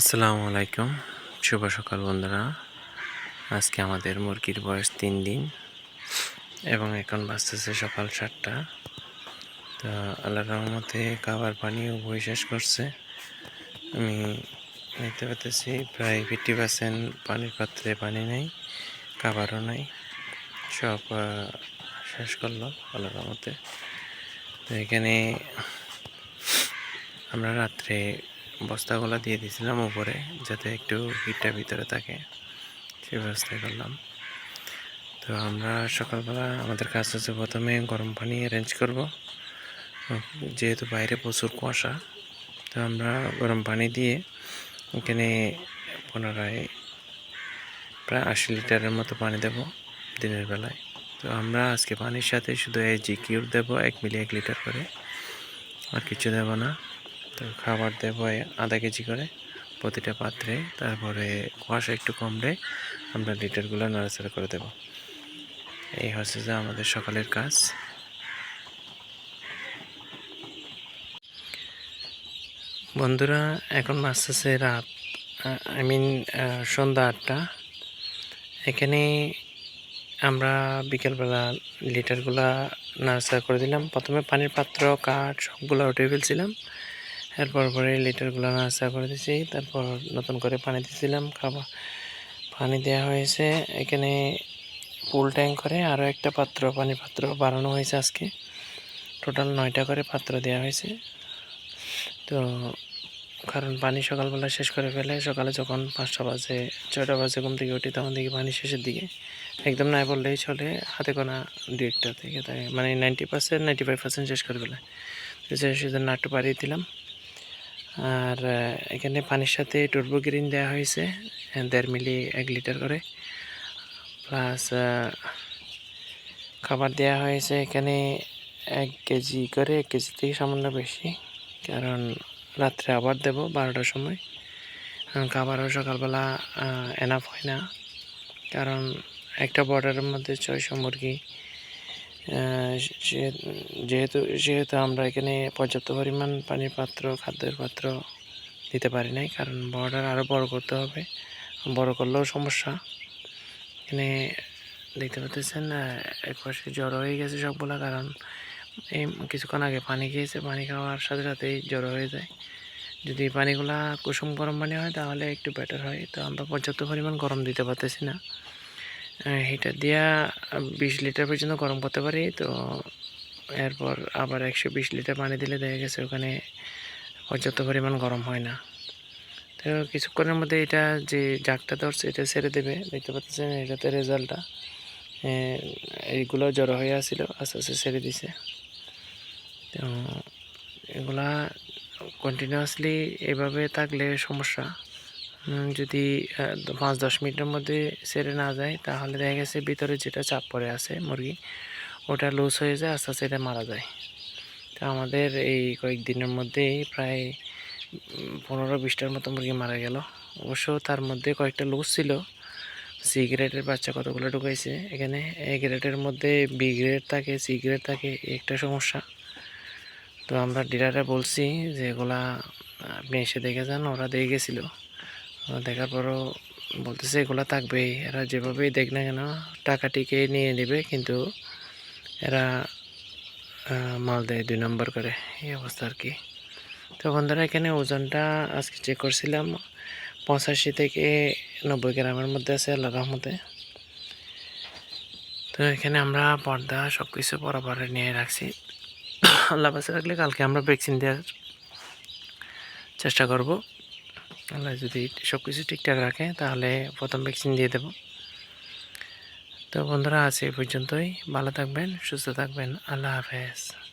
আসসালামু আলাইকুম। শুভ সকাল বন্ধুরা। আজকে আমাদের মুরগির বয়স তিন দিন এবং এখন বাঁচতেছে সকাল সাতটা। তো আল্লাহ রহমতে খাবার পানিও বই শেষ করছে। আমি দেখতে পাচ্ছি প্রায় ফিফটি পার্সেন্ট পানির পাত্রে পানি নেই, খাবারও নাই, সব শেষ করল আল্লাহ রহমতে। তো এখানে আমরা রাত্রে বস্তাগুলো দিয়ে দিয়েছিলাম উপরে, যাতে একটু হিটটা ভিতরে থাকে। সে ব্যবস্থাই করলাম। তো আমরা সকালবেলা আমাদের কাজ হচ্ছে প্রথমে গরম পানি অ্যারেঞ্জ করব। যেহেতু বাইরে প্রচুর কুয়াশা, তো আমরা গরম পানি দিয়ে এখানে পুনরায় প্রায় আশি লিটারের মতো পানি দেব দিনের বেলায়। তো আমরা আজকে পানির সাথে শুধু এই জি কিউর দেবো, এক মিলি এক লিটার করে। আর কিছু দেবো না। তো খাবার দেবো আধা কেজি করে প্রতিটা পাত্রে। তারপরে কুয়াশা একটু কমলে আমরা লিটারগুলো নাড়াচাড়া করে দেব। এই হচ্ছে যে আমাদের সকালের কাজ। বন্ধুরা, এখন বাঁচতেছে রাত আই মিন সন্ধ্যা আটটা। এখানে আমরা বিকেলবেলা লিটারগুলা নাড়াচাড়া করে দিলাম। প্রথমে পানির পাত্র, কাঠ, সবগুলো উঠে ফেলছিলাম। এরপর পরে লিটারগুলো নাড়াচাড়া করে দিয়েছি তারপর নতুন করে পানি দিয়েছিলাম, খাবার পানি দেওয়া হয়েছে। এখানে ফুল ট্যাঙ্ক করে আরও একটা পাত্র, পানি পাত্র বাড়ানো হয়েছে আজকে। টোটাল নয়টা করে পাত্র দেওয়া হয়েছে। তো কারণ পানি সকালবেলা শেষ করে ফেলে, সকালে যখন পাঁচটা বাজে, ছয়টা বাজে ঘুম থেকে উঠি, তখন দেখি পানি শেষের দিকে। একদম নাই বললেই চলে, হাতে কোনা দু একটা থেকে, তাই মানে ninety percent ninety five percent শেষ করে ফেলে। সেই সেজন্য একটু বাড়িয়ে দিলাম। আর এখানে পানির সাথে টুরবো গ্রিন দেওয়া হয়েছে দেড় মিলি এক লিটার করে। প্লাস খাবার দেওয়া হয়েছে এখানে এক কেজি করে, এক কেজি থেকে সামান্য বেশি, কারণ রাত্রে আবার দেব বারোটার সময়। খাবারও সকালবেলা এনাফ হয় না। কারণ একটা বর্ডারের মধ্যে ছয়শো মুরগি যেহেতু যেহেতু আমরা এখানে পর্যাপ্ত পরিমাণ পানির পাত্র, খাদ্যের পাত্র দিতে পারি নাই, কারণ বর্ডার আরও বড় করতে হবে। বড় করলেও সমস্যা। এখানে দেখতে পাচ্ছেন এক পাশে জ্বর হয়ে গেছে সবগুলা, কারণ এই কিছুক্ষণ আগে পানি খেয়েছে, পানি খাওয়ার সাথে সাথেই জ্বর হয়ে যায়। যদি পানিগুলা কুসুম গরম পানি হয়, তাহলে একটু বেটার হয়। তো আমরা পর্যাপ্ত পরিমাণ গরম দিতে পারতেছি না। হিটার দিয়া বিশ লিটার পর্যন্ত গরম করতে পারি, তো এরপর আবার একশো বিশ লিটার পানি দিলে দেখা গেছে ওখানে পর্যাপ্ত পরিমাণ গরম হয় না। তো কিছুক্ষণের মধ্যে এটা যে জাগটা ধরছে, এটা ছেড়ে দেবে। দেখতে পাচ্ছেন এটাতে রেজাল্টটা এইগুলো জড়ো হয়ে আসছিল আস্তে আস্তে ছেড়ে দিছে। তো এগুলা কন্টিনিউয়াসলি এভাবে থাকলে সমস্যা। যদি পাঁচ দশ মিনিটের মধ্যে ছেড়ে না যায়, তাহলে দেখা গেছে ভিতরে যেটা চাপ পড়ে আছে মুরগি, ওটা লুজ হয়ে যায়, আস্তে আস্তে এটা মারা যায়। তো আমাদের এই কয়েকদিনের মধ্যেই প্রায় পনেরো বিশটার মতো মুরগি মারা গেল। অবশ্য তার মধ্যে কয়েকটা লুজ ছিল। সি গ্রেডের বাচ্চা কতগুলো ঢুকাইছে, এখানে এ গ্রেডের মধ্যে বি গ্রেড থাকে, সি গ্রেড থাকে, একটা সমস্যা। তো আমরা ডিলারে বলছি যে এগুলা, আপনি এসে দেখে যান, ওরা দেখে গেছিল। দেখার পরও বলতেছে, এগুলো থাকবেই এরা যেভাবেই দেখ না কেন টাকা টিকে নিয়ে নেবে, কিন্তু এরা মাল দেয় দুই নম্বর করে। এই অবস্থা আর কি। তো বন্ধুরা, এখানে ওজনটা আজকে চেক করছিলাম। পঁচাশি থেকে নব্বই গ্রামের মধ্যে আছে আল্লাহ রহমতে। তো এখানে আমরা পর্দা সব কিছু বরাবর নিয়ে রাখছি। আল্লাহ বাসে রাখলে কালকে আমরা ভ্যাকসিন দেওয়ার চেষ্টা করব। আল্লাহ যদি সব কিছু ঠিকঠাক রাখে, তাহলে প্রথম ভ্যাকসিন দিয়ে দেব। তো বন্ধুরা আছে এই পর্যন্তই। ভালো থাকবেন, সুস্থ থাকবেন। আল্লাহ হাফেজ।